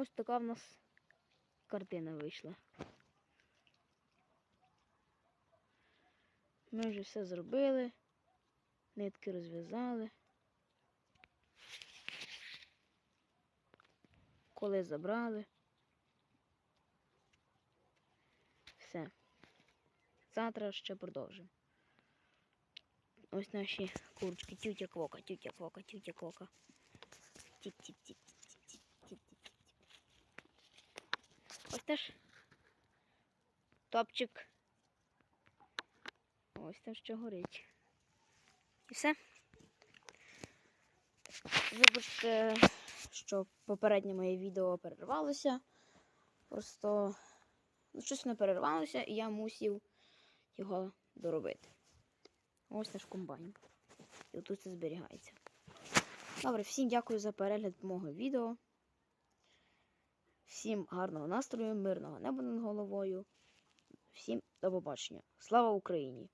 Ось така в нас картина вийшла. Ми вже все зробили. Нитки розв'язали. Коли забрали. Все. Завтра ще продовжимо. Ось наші курочки. Тютя квока, тютя квока, тютя квока. Тіп-тіп-тіп-тіп-тіп-тіп-тіп-тіп. Ось теж топчик. Ось там що горить. І все. Вибачте, що попереднє моє відео перервалося. Просто ну, щось не перервалося, і я мусив його доробити. Ось наш комбайн. І отут це зберігається. Добре, всім дякую за перегляд мого відео. Всім гарного настрою, мирного неба над головою. Всім до побачення. Слава Україні!